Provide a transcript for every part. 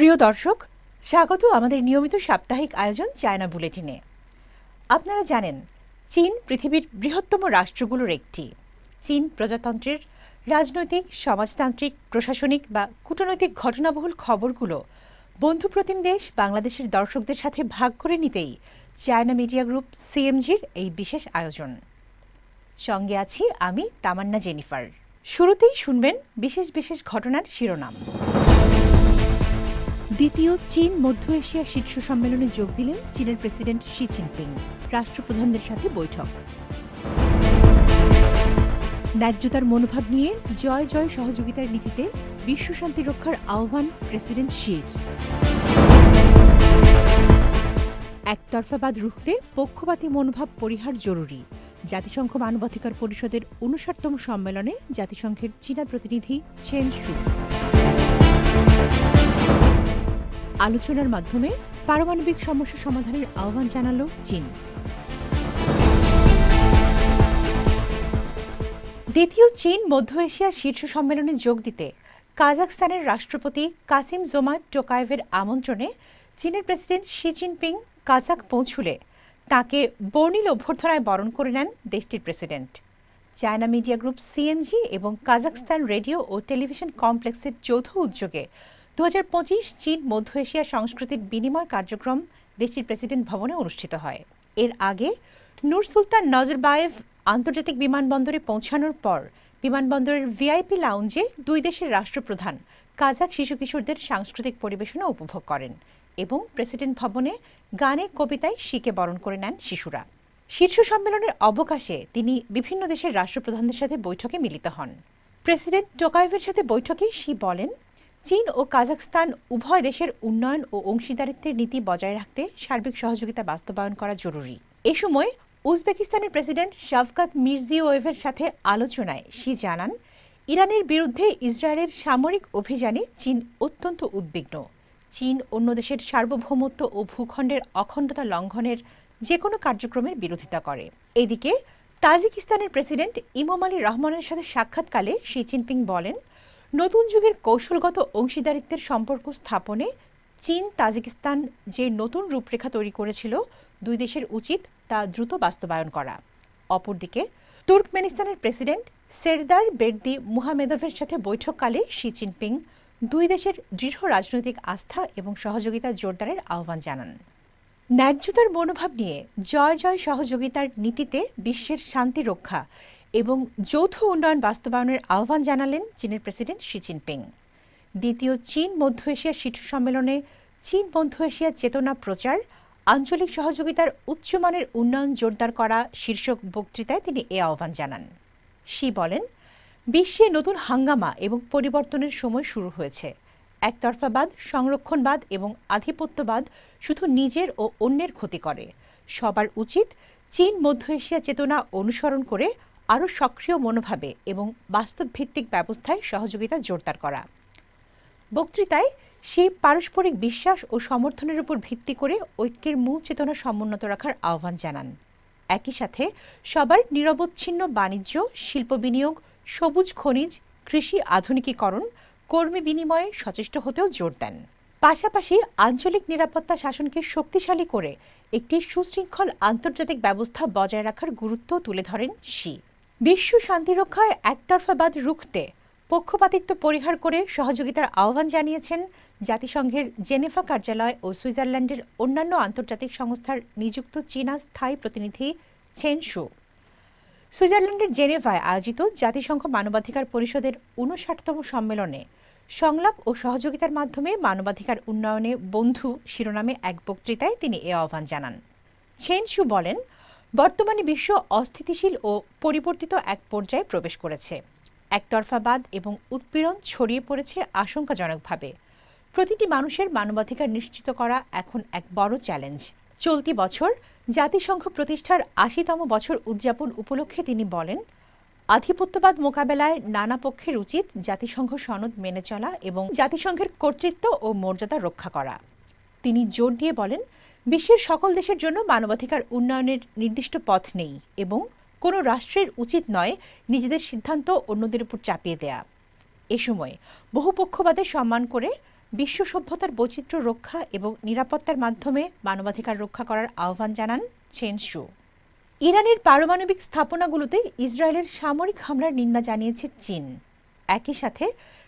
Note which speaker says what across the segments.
Speaker 1: প্রিয় দর্শক, স্বাগত আমাদের নিয়মিত সাপ্তাহিক আয়োজন চায়না বুলেটিনে। আপনারা জানেন, চীন পৃথিবীর বৃহত্তম রাষ্ট্রগুলোর একটি। চীন প্রজাতন্ত্রের রাজনৈতিক, সমাজতান্ত্রিক, প্রশাসনিক বা কূটনৈতিক ঘটনাবহুল খবরগুলো বন্ধুপ্রতিম দেশ বাংলাদেশের দর্শকদের সাথে ভাগ করে নিতেই চায়না মিডিয়া গ্রুপ সিএমজির এই বিশেষ আয়োজন। সঙ্গে আছি আমি তামান্না জেনিফার। শুরুতেই শুনবেন বিশেষ বিশেষ ঘটনার শিরোনাম। দ্বিতীয় চীন মধ্য এশিয়া শীর্ষ সম্মেলনে যোগ দিলেন চীনের প্রেসিডেন্ট শি জিনপিং, রাষ্ট্রপ্রধানদের সাথে বৈঠক। ন্যায্যতার মনোভাব নিয়ে জয় জয় সহযোগিতার নীতিতে বিশ্ব শান্তি রক্ষার আহ্বান প্রেসিডেন্ট শির। একতরফাবাদ রুখতে পক্ষপাতী মনোভাব পরিহার জরুরি। জাতিসংঘ মানবাধিকার পরিষদের উনষাটতম সম্মেলনে জাতিসংঘের চীনা প্রতিনিধি ছেন শু। আলোচনার মাধ্যমে পারমাণবিক সমস্যা সমাধানের আহ্বান জানালো চীন। দ্বিতীয় চীন মধ্য এশিয়া শীর্ষ সম্মেলনে যোগ দিতে কাজাখস্তানের রাষ্ট্রপতি কাসিম জোমাত টোকায়েভের আমন্ত্রণে চীনের প্রেসিডেন্ট শি জিনপিং কাজাক পৌঁছুলে তাকে বর্ণিল অভ্যর্থনায় বরণ করে নেন দেশটির president. China media group CNG এবং কাজাখস্তান রেডিও ও টেলিভিশন কমপ্লেক্সের যৌথ উদ্যোগে দু হাজার পঁচিশ চীন, মধ্য এশিয়া সংস্কৃতির বিনিময় কার্যক্রম দেশটির প্রেসিডেন্ট ভবনে অনুষ্ঠিত হয়। এর আগে নূর সুলতান নজরবায়েভ আন্তর্জাতিক বিমানবন্দরে পৌঁছানোর পর বিমানবন্দরের ভিআইপি লাউঞ্জে দুই দেশের রাষ্ট্রপ্রধান কাজাক শিশু কিশোরদের সাংস্কৃতিক পরিবেশনা উপভোগ করেন এবং প্রেসিডেন্ট ভবনে গানে, কবিতায় শিকে বরণ করে নেন শিশুরা। শীর্ষ সম্মেলনের অবকাশে তিনি বিভিন্ন দেশের রাষ্ট্রপ্রধানদের সাথে বৈঠকে মিলিত হন। প্রেসিডেন্ট টোকায়েভের সাথে বৈঠকে শি বলেন চীন ও কাজাখস্তান উভয় দেশের উন্নয়ন ও অংশীদারিত্বের নীতি বজায় রাখতে সার্বিক সহযোগিতা বাস্তবায়ন করা জরুরি। এ সময় উজবেকিস্তানের প্রেসিডেন্ট শাফকাত মির্জিওয়েভের সাথে আলোচনায় শি জানান, ইরানের বিরুদ্ধে ইসরায়েলের সামরিক অভিযানে চীন অত্যন্ত উদ্বিগ্ন। চীন অন্য দেশের সার্বভৌমত্ব ও ভূখণ্ডের অখণ্ডতা লঙ্ঘনের যে কোনো কার্যক্রমের বিরোধিতা করে। এদিকে, তাজিকিস্তানের প্রেসিডেন্ট ইমাম আলী রহমানের সাথে সাক্ষাৎকালে শি জিনপিং বলেন নতুন যুগের কৌশলগত অংশীদারিত্বের সম্পর্ক স্থাপনে চীন তাজিকিস্তান যে নতুন রূপরেখা তৈরি করেছিল, দুই দেশের উচিত তা দ্রুত বাস্তবায়ন করা। অপরদিকে, তুর্কমেনিস্তানের প্রেসিডেন্ট সেরদার বেরদি মুহামেদভের সাথে বৈঠককালে শি জিনপিং দুই দেশের দৃঢ় রাজনৈতিক আস্থা এবং সহযোগিতা জোরদারের আহ্বান জানান। ন্যায্যতার মনোভাব নিয়ে জয় জয় সহযোগিতার নীতিতে বিশ্বের শান্তি রক্ষা এবং যৌথ উন্নয়ন বাস্তবায়নের আহ্বান জানালেন চীনের প্রেসিডেন্ট শি জিনপিং। দ্বিতীয় চীন, মধ্য এশিয়া শীর্ষ সম্মেলনে চীন, মধ্য এশিয়া চেতনা প্রচার, আঞ্চলিক সহযোগিতার উচ্চমানের উন্নয়ন জোরদার করা শীর্ষক বক্তৃতায় তিনি এ আহ্বান জানান। শি বলেন, বিশ্বে নতুন হাঙ্গামা এবং পরিবর্তনের সময় শুরু হয়েছে। একতরফাবাদ, সংরক্ষণবাদ এবং আধিপত্যবাদ শুধু নিজের ও অন্যের ক্ষতি করে। সবার উচিত চীন, মধ্য এশিয়া চেতনা অনুসরণ করে আরও সক্রিয় মনোভাবে এবং বাস্তবভিত্তিক ব্যবস্থায় সহযোগিতা জোরদার করা। বক্তৃতায় সেই পারস্পরিক বিশ্বাস ও সমর্থনের উপর ভিত্তি করে ঐক্যের মূল চেতনা সমুন্নত রাখার আহ্বান জানান। একই সাথে সবার নিরবচ্ছিন্ন বাণিজ্য, শিল্প বিনিয়োগ, সবুজ খনিজ, কৃষি আধুনিকীকরণ, কর্মী বিনিময়ে সচেষ্ট হতেও জোর দেন। পাশাপাশি আঞ্চলিক নিরাপত্তা শাসনকে শক্তিশালী করে একটি সুশৃঙ্খল আন্তর্জাতিক ব্যবস্থা বজায় রাখার গুরুত্ব তুলে ধরেন শি। বিশ্ব শান্তিরক্ষায় একতরফাবাদ রুখতে পক্ষপাতিত্ব পরিহার করে সহযোগিতার আহ্বান জানিয়েছেন জাতিসংঘের জেনেভা কার্যালয় ও সুইজারল্যান্ডের অন্যান্য আন্তর্জাতিক সংস্থার নিযুক্ত চীনা স্থায়ী প্রতিনিধি ছেন শু সুইজারল্যান্ডের জেনেভায় আয়োজিত জাতিসংঘ মানবাধিকার পরিষদের উনষাটতম সম্মেলনে সংলাপ ও সহযোগিতার মাধ্যমে মানবাধিকার উন্নয়নে বন্ধু শিরোনামে এক বক্তৃতায় তিনি এ আহ্বান জানান। ছেন শু বলেন বর্তমানে বিশ্ব অস্থিতিশীল ও পরিবর্তিত এক পর্যায়ে প্রবেশ করেছে। একতরফাবাদ এবং উৎপীড়ন ছড়িয়ে পড়েছে আশঙ্কাজনকভাবে। প্রতিটি মানুষের মানবাধিকার নিশ্চিত করা এখন এক বড় চ্যালেঞ্জ। চলতি বছর জাতিসংঘ প্রতিষ্ঠার আশিতম বছর উদযাপন উপলক্ষে তিনি বলেন, আধিপত্যবাদ মোকাবেলায় নানা পক্ষের উচিত জাতিসংঘ সনদ মেনে চলা এবং জাতিসংঘের কর্তৃত্ব ও মর্যাদা রক্ষা করা। তিনি জোর দিয়ে বলেন বিশ্বের সকল দেশের জন্য মানবাধিকার উন্নয়নের নির্দিষ্ট পথ নেই এবং কোনো রাষ্ট্রের উচিত নয় নিজেদের সিদ্ধান্ত অন্যদের উপর চাপিয়ে দেয়া। এ সময় বহুপক্ষবাদের সম্মান করে বিশ্ব সভ্যতার বৈচিত্র্য রক্ষা এবং নিরাপত্তার মাধ্যমে মানবাধিকার রক্ষা করার আহ্বান জানান শু ইরানের পারমাণবিক স্থাপনাগুলোতে ইসরায়েলের সামরিক হামলার নিন্দা জানিয়েছে চীন। একই সাথে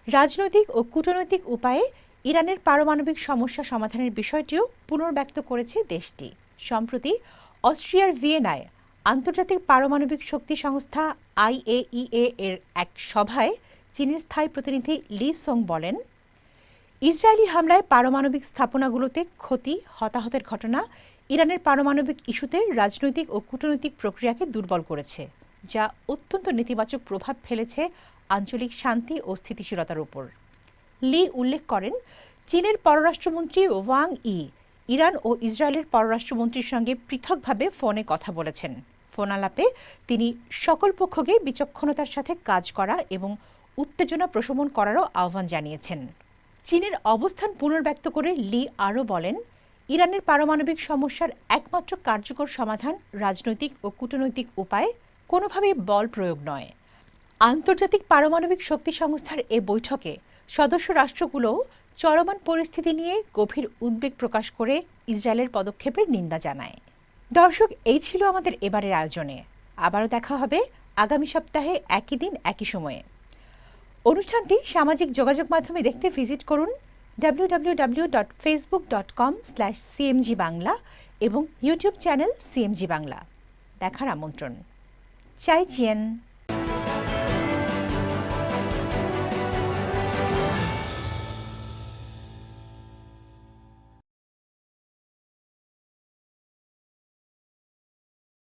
Speaker 1: রাজনৈতিক ও কূটনৈতিক উপায়ে ইরানের পারমাণবিক সমস্যা সমাধানের বিষয়টিও পুনর্ব্যক্ত করেছে দেশটি। সম্প্রতি অস্ট্রিয়ার ভিয়েনায় আন্তর্জাতিক পারমাণবিক শক্তি সংস্থা আইএইএ এর এক সভায় চীনের স্থায়ী প্রতিনিধি লি সং বলেন, ইসরায়েলি হামলায় পারমাণবিক স্থাপনাগুলোতে ক্ষতি, হতাহতের ঘটনা ইরানের পারমাণবিক ইস্যুতে রাজনৈতিক ও কূটনৈতিক প্রক্রিয়াকে দুর্বল করেছে, যা অত্যন্ত নেতিবাচক প্রভাব ফেলেছে আঞ্চলিক শান্তি ও স্থিতিশীলতার উপর। লি উল্লেখ করেন, চীনের পররাষ্ট্রমন্ত্রী ওয়াং ই, ইরান ও ইসরায়েলের পররাষ্ট্রমন্ত্রীর সঙ্গে পৃথকভাবে ফোনে কথা বলেছেন। ফোন আলাপে তিনি সকল পক্ষকে বিচক্ষণতার সাথে কাজ করা এবং উত্তেজনা প্রশমন করারও আহ্বান জানিয়েছেন। চীনের অবস্থান পুনর্ব্যক্ত করে লি আরও বলেন, ইরানের পারমাণবিক সমস্যার একমাত্র কার্যকর সমাধান রাজনৈতিক ও কূটনৈতিক উপায়ে, কোনোভাবেই বল প্রয়োগ নয়। আন্তর্জাতিক পারমাণবিক শক্তি সংস্থার এ বৈঠকে সদস্য রাষ্ট্রগুলোও চলমান পরিস্থিতি নিয়ে গভীর উদ্বেগ প্রকাশ করে ইসরায়েলের পদক্ষেপের নিন্দা জানায়। দর্শক, এই ছিল আমাদের এবারের আয়োজনে। আবারও দেখা হবে আগামী সপ্তাহে একই দিন, একই সময়ে। অনুষ্ঠানটি সামাজিক যোগাযোগ মাধ্যমে দেখতে ভিজিট করুন www.facebook.com স্ল্যাশ সিএমজি বাংলা এবং ইউটিউব চ্যানেল সিএমজি বাংলা দেখার আমন্ত্রণ। চাই চিয়েন